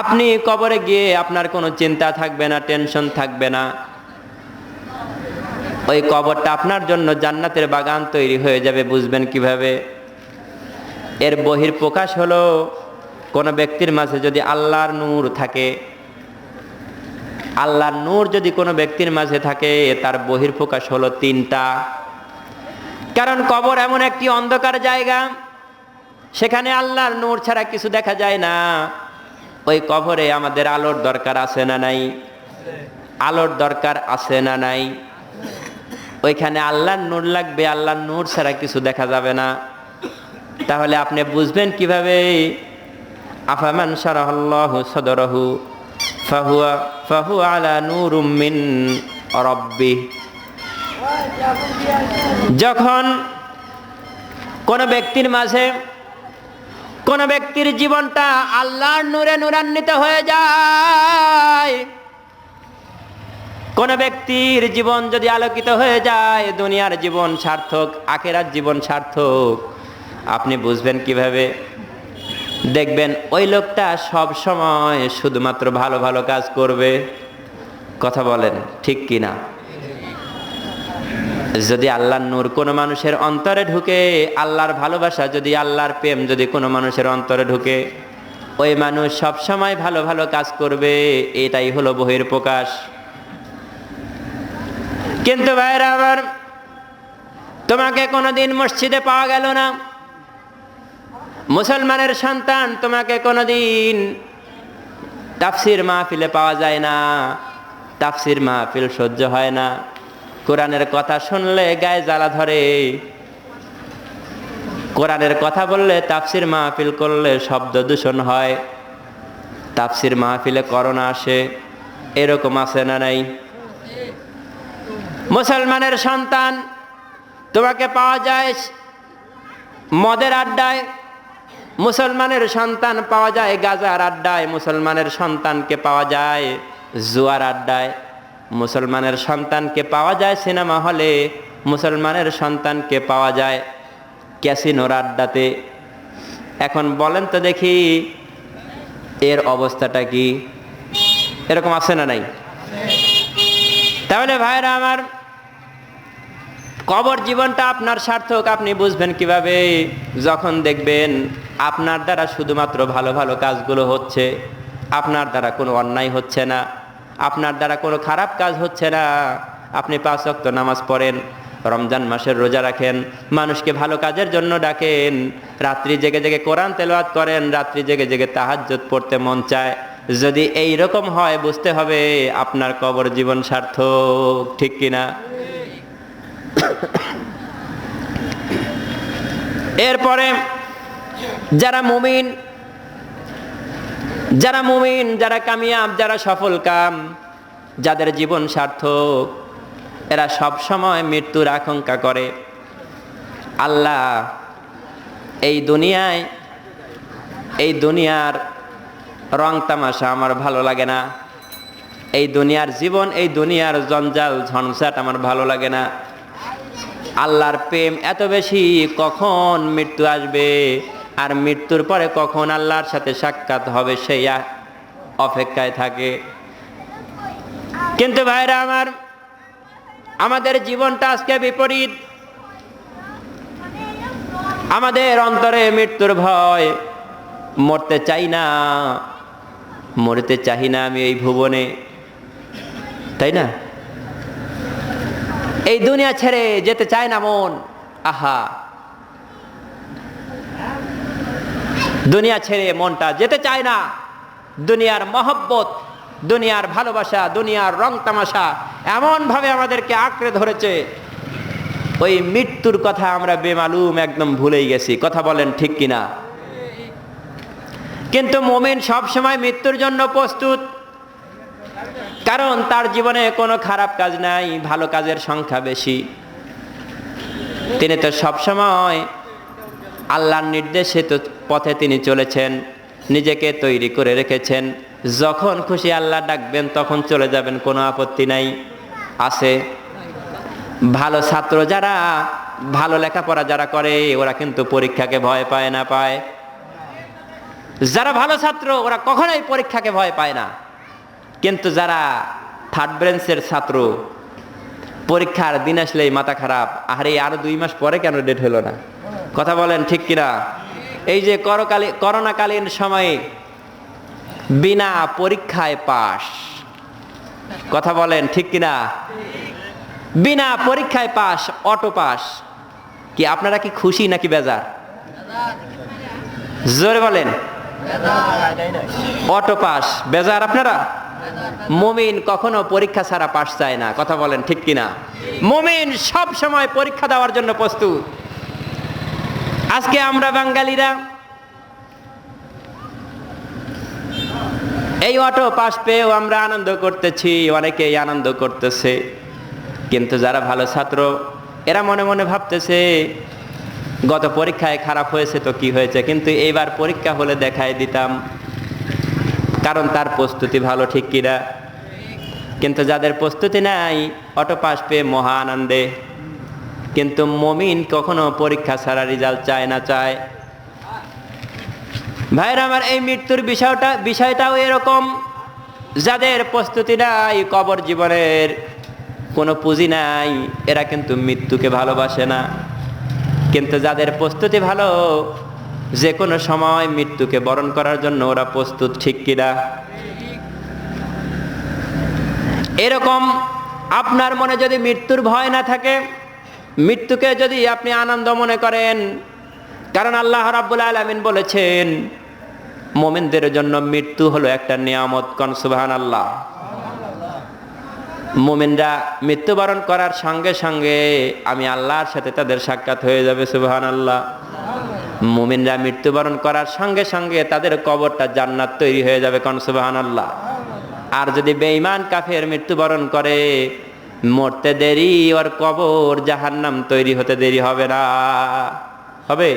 আপনি কবরে গিয়ে আপনার কোনো চিন্তা থাকবে না, টেনশন থাকবে না। ওই কবরটা আপনার জন্য জান্নাতের বাগান তৈরি হয়ে যাবে, বুঝবেন কীভাবে? এর বহির প্রকাশ হলো কোনো ব্যক্তির মাঝে যদি আল্লাহর নূর থাকে। আল্লাহর নূর যদি কোনো ব্যক্তির মাঝে থাকে, তার বহির প্রকাশ হলো তিনটা। কারণ কবর এমন একটি অন্ধকার জায়গা, সেখানে আল্লাহর নূর ছাড়া কিছু দেখা যায় না। ওই কবরে আমাদের আলোর দরকার আছে না নাই? আলোর দরকার আছে না নাই? ওইখানে আল্লাহর নূর লাগবে, আল্লাহর নূর ছাড়া কিছু দেখা যাবে না। তাহলে আপনি বুঝবেন কীভাবে? আফামান সারাহু সদরহু, ফাহুয়া ফাহু আলা নূরুম মিন রব্বি। যখন কোন ব্যক্তির মাঝে কোন ব্যক্তির জীবনটা আল্লাহর নূরে নূরান্বিত হয়ে যায়। কোন ব্যক্তির জীবন যদি আলোকিত হয়ে যায়, দুনিয়ার জীবন সার্থক, আখেরার জীবন সার্থক। আপনি বুঝবেন কীভাবে? দেখবেন ওই লোকটা সব সময় শুধুমাত্র ভালো ভালো কাজ করবে। কথা বলেন, ঠিক কিনা? যদি আল্লাহর নূর কোনো মানুষের অন্তরে ঢুকে, আল্লাহর ভালোবাসা যদি আল্লাহর প্রেম যদি কোনো মানুষের অন্তরে ঢুকে, ওই মানুষ সব সময় ভালো ভালো কাজ করবে, এটাই হলো বহির প্রকাশ কিন্তু ভাইরা আবার তোমাকে কোনোদিন মসজিদে পাওয়া গেল না। মুসলমানের সন্তান তোমাকে কোনোদিন তাফসির মাহফিলে পাওয়া যায় না। তাফসির মাহফিল সহ্য হয় না। কোরআনের কথা শুনলে গায়ে জ্বালা ধরে। কোরআনের কথা বললে তাফসির মাহফিল করলে শব্দ দূষণ হয়। তাফসির মাহফিলে করোনা আসে, এরকম আছে না নাই? মুসলমানের সন্তান, তোমাকে পাওয়া যায় মদের আড্ডায়। মুসলমানের সন্তান পাওয়া যায় গাজার আড্ডায়, মুসলমানের সন্তানকে পাওয়া যায় জুয়ার আড্ডায়। মুসলমানের সন্তানকে পাওয়া যায় সিনেমা হলে, মুসলমানের সন্তানকে পাওয়া যায় ক্যাসিনোর আড্ডাতে। এখন বলেন তো দেখি, এর অবস্থাটা কি? এরকম আছে না নাই? তাহলে ভাইরা আমার কবর জীবনটা আপনার সার্থক, আপনি বুঝবেন কীভাবে? যখন দেখবেন আপনার দ্বারা শুধুমাত্র ভালো ভালো কাজগুলো হচ্ছে, আপনার দ্বারা কোনো অন্যায় হচ্ছে না। আপনার দ্বারা কোনো খারাপ কাজ হচ্ছে না। আপনি পাঁচ অক্ত নামাজ পড়েন, রমজান মাসের রোজা রাখেন, মানুষকে ভালো কাজের জন্য ডাকেন, রাত্রি জেগে জেগে কোরআন তেলাওয়াত করেন, রাত্রি জেগে জেগে তাহাজ্জুদ পড়তে মন চায়। যদি এই রকম হয়, বুঝতে হবে আপনার কবর জীবন সার্থক, ঠিক কিনা এরপরে যারা মুমিন যারা মুমিন, যারা কামিয়াব, যারা সফল কাম, যাদের জীবন সার্থক, এরা সব সময় মৃত্যুর আকাঙ্ক্ষা করে। আল্লাহ এই দুনিয়ায়, এই দুনিয়ার রং তামাশা আমার ভালো লাগে না। এই দুনিয়ার জীবন, এই দুনিয়ার জঞ্জাল ঝনঝাট আমার ভালো লাগে না। আল্লাহর প্রেম এত বেশি কখন মৃত্যু আসবে? আর মৃত্যুর পরে কখন আল্লাহর সাথে সাক্ষাৎ হবে সেই অপেক্ষায় থাকে। কিন্তু ভাইরা আমার, আমাদের জীবনটা আজকে বিপরীত। আমাদের অন্তরে মৃত্যুর ভয়, মরতে চাই না, মরতে চাই না আমি এই ভুবনে। তাই না? এই দুনিয়া ছেড়ে যেতে চায় না মন। আহা দুনিয়া ছেড়ে মনটা যেতে চায় না। দুনিয়ার মহব্বত, দুনিয়ার ভালোবাসা, দুনিয়ার রং তামাশা এমনভাবে আমাদেরকে আঁকড়ে ধরেছে। ওই মৃত্যুর কথা আমরা বেমালুম একদম ভুলেই গেছি। কথা বলেন ঠিক কিনা? কিন্তু মোমেন সব সময় মৃত্যুর জন্য প্রস্তুত। কারণ তার জীবনে কোনো খারাপ কাজ নাই, ভালো কাজের সংখ্যা বেশি। তিনি তো সবসময় আল্লাহর নির্দেশে পথে তিনি চলেছেন, নিজেকে তৈরি করে রেখেছেন। যখন খুশি আল্লাহ ডাকবেন, তখন চলে যাবেন, কোনো আপত্তি নাই। আছে। ভালো ছাত্র যারা, ভালো লেখাপড়া যারা করে, ওরা কিন্তু পরীক্ষাকে ভয় পায় না, পায়। যারা ভালো ছাত্র, ওরা কখনোই পরীক্ষাকে ভয় পায় না। কিন্তু যারা থার্ড ব্রেঞ্চের ছাত্র, পরীক্ষার দিন আসলেই মাথা খারাপ। আরে, আরও দুই মাস পরে কেন ডেট হলো না? কথা বলেন ঠিক কিনা? এই যে করকালী, করোনাকালীন সময়ে বিনা পরীক্ষায় পাশ। কথা বলেন ঠিক কিনা? বিনা পরীক্ষায় পাস অটো পাস কি আপনারা কি খুশি নাকি বেজার? জোরে বলেন। অটো পাস বেজার আপনারা? মুমিন কখনো পরীক্ষা ছাড়া পাশ চায় না। কথা বলেন ঠিক কিনা? মুমিন সব সময় পরীক্ষা দেওয়ার জন্য প্রস্তুত। আজকে আমরা বাঙালিরা এই অটো পাস পেয়েও আমরা আনন্দ করতেছি, অনেকেই আনন্দ করতেছে। কিন্তু যারা ভালো ছাত্র, এরা মনে মনে ভাবতেছে, গত পরীক্ষায় খারাপ হয়েছে তো কি হয়েছে? কিন্তু এইবার পরীক্ষা হলে দেখাই দিতাম, কারণ তার প্রস্তুতি ভালো ঠিক কিনা? কিন্তু যাদের প্রস্তুতি নাই, অটো পাস পেয়ে মহা আনন্দে কিন্তু মমিন কখনো পরীক্ষা ছাড়া রেজাল্ট চায় না, চায়। ভাইরা আমার এই মৃত্যুর বিষয়টা বিষয়টাও এরকম। যাদের প্রস্তুতি নাই, কবর জীবনের কোনো পুঁজি নাই, এরা কিন্তু মৃত্যুকে ভালোবাসে না। কিন্তু যাদের প্রস্তুতি ভালো যে কোনো সময় মৃত্যুকে বরণ করার জন্য ওরা প্রস্তুত, ঠিক কিনা এরকম আপনার মনে যদি মৃত্যুর ভয় না থাকে মৃত্যুকে যদি আপনি আনন্দ মনে করেন, কারণ আল্লাহ রাব্বুল আলামিন বলেছেন, মোমেনদের জন্য মৃত্যু হলো একটা নিয়ামত কন সুবহান আল্লাহ মোমেনরা মৃত্যুবরণ করার সঙ্গে সঙ্গে আমি আল্লাহর সাথে তাদের সাক্ষাৎ হয়ে যাবে সুবহান আল্লাহ মুমিনরা মৃত্যুবরণ করার সঙ্গে সঙ্গে তাদের কবরটা জান্নাত তৈরি হয়ে যাবে কন সুবহান আল্লাহ আর যদি বেঈমান কাফের মৃত্যুবরণ করে মরতে দেরি ওর কবর জাহান্নাম তৈরি হতে দেরি হবে না। হবে?